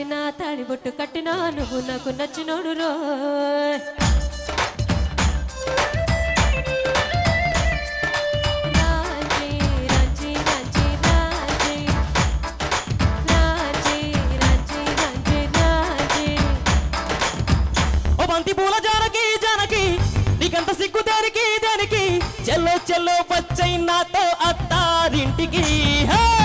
కట్టిన తాడి బొట్టు కట్టినా నువ్వు నాకు నచ్చినోడు రో. నీకంత చెల్లో చెల్లో పచ్చైనాతో అత్తారింటికి. హే!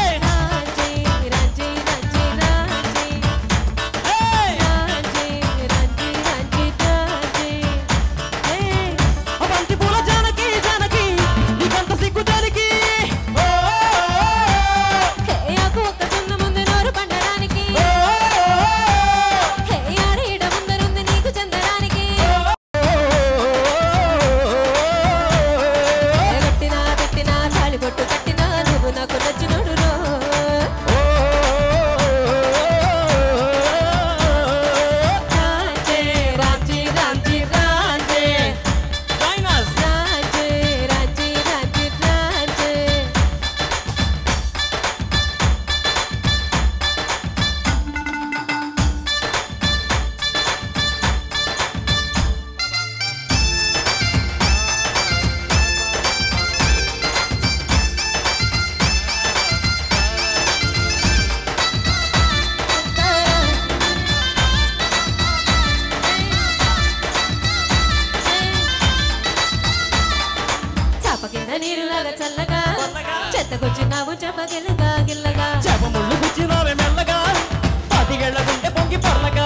నీరులాగా చల్లగా. చెత్తకొచ్చినావు చెప్పగిల్లగా గిల్లగా చెప్ప ముళ్ళు గుచ్చినావే మెల్లగా. పదిగళ్ళ గుండె పొంగి పర్లగా.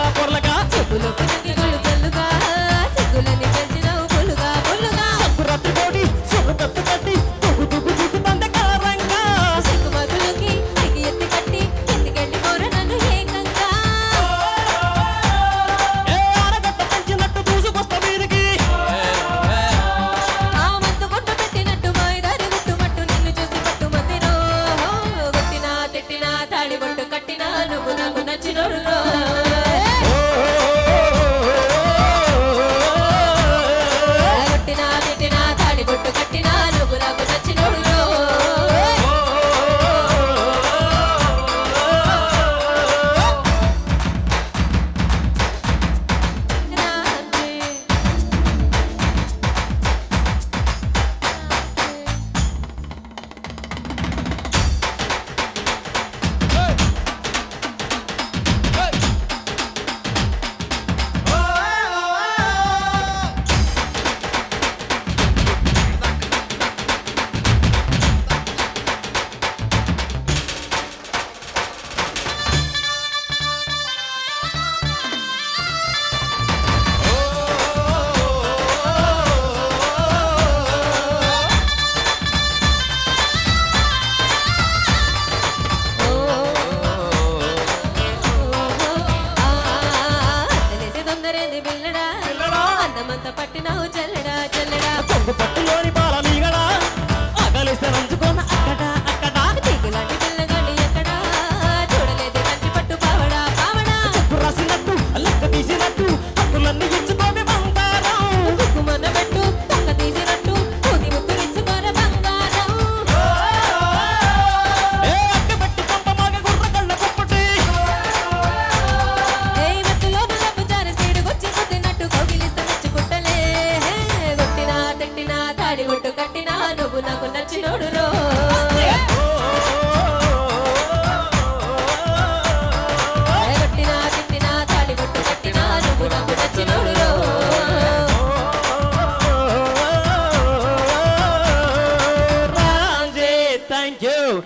పట్టినావు చల్లడా చల్లడా. పట్టులోని